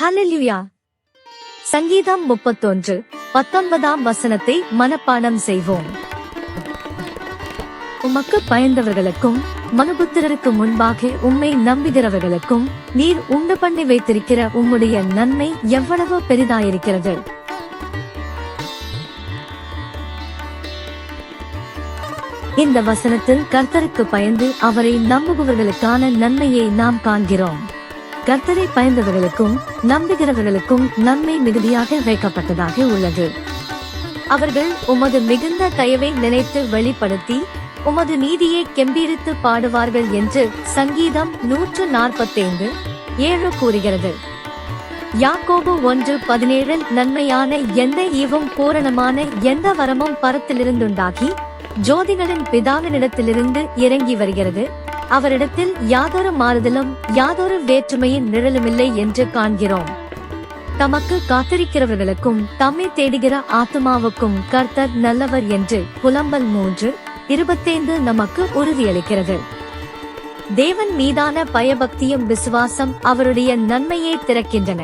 ஹalleluya. சங்கீதம் முப்பத்தொன்று பத்தொன்பதாம் வசனத்தை மனப்பாடம் செய்வோம். உமக்கு பயந்தவர்களுக்கும் மனுபுத்திரருக்கு முன்பாக உம்மை நம்புகிறவர்களுக்கும் நீர் உண்டு பண்ணி வைத்திருக்கிற உம்முடைய நன்மை எவ்வளவு பெரிதாயிருக்கிறது? இந்த வசனத்தில் கர்த்தருக்கு பயந்து அவரை நம்புபவர்களுக்கான நன்மையை நாம் காண்கிறோம். கர்த்தரை பயந்தவர்களுக்கும் நம்புகிறவர்களுக்கும் நன்மை மிகுதியாக வைக்கப்பட்டதாக உள்ளது. அவர்கள் உமது மிகுந்த தயவை நினைத்து வெளிப்படுத்தி உமது நீதியை கெம்பீரித்து பாடுவார்கள் என்று சங்கீதம் நூற்று நாற்பத்தைந்து ஏழு கூறுகிறது. யாக்கோபு ஒன்று பதினேழில் நன்மையான எந்த ஈவும் பூரணமான எந்த வரமும் பரத்திலிருந்துண்டாகி ஜோதிகளின் பிதாவினிடத்திலிருந்து இறங்கி வருகிறது. அவரிடத்தில் யாதொரு மாறுதலும் யாதொரு வேற்றுமையின் நிழலுமில்லை என்று காண்கிறோம். தமக்கு காத்திருக்கிறவர்களுக்கும் தம்மை தேடுகிற ஆத்மாவுக்கும் கர்த்தர் நல்லவர் என்று புலம்பல் மூன்று இருபத்தைந்து நமக்கு உறுதியளிக்கிறது. தேவன் மீதான பயபக்தியும் விசுவாசம் அவருடைய நன்மையை திறக்கின்றன.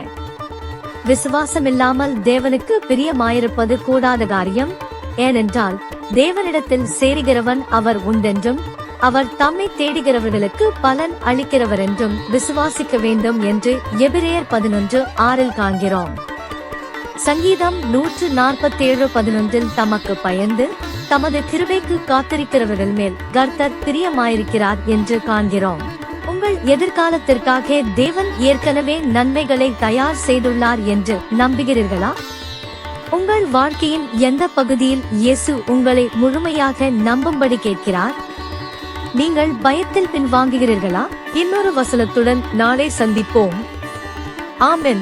விசுவாசமில்லாமல் தேவனுக்கு பிரியமாயிருப்பது கூடாத காரியம் ஏனென்றால் தேவனிடத்தில் சேருகிறவன் அவர் உண்டென்றும் அவர் தம்மை தேடுகிறவர்களுக்கு பலன் அளிக்கிறவர் என்றும் விசுவாசிக்க வேண்டும் என்று எபிரேயர் பதினொன்று ஆறில் காண்கிறோம். சங்கீதம் நூற்று நாற்பத்தேழு பதினொன்றில் தமக்கு பயந்து தமது கிருபைக்கு காத்திருக்கிறவர்கள் மேல் கர்த்தர் பிரியமாயிருக்கிறார் என்று காண்கிறோம். உங்கள் எதிர்காலத்திற்காக தேவன் ஏற்கனவே நன்மைகளை தயார் செய்துள்ளார் என்று நம்புகிறீர்களா? உங்கள் வாழ்க்கையின் எந்த பகுதியில் இயேசு உங்களை முழுமையாக நம்பும்படி கேட்கிறார்? நீங்கள் பயத்தில் பின்வாங்குகிறீர்களா? இன்னொரு வசனத்துடன் நாளை சந்திப்போம். ஆமென்.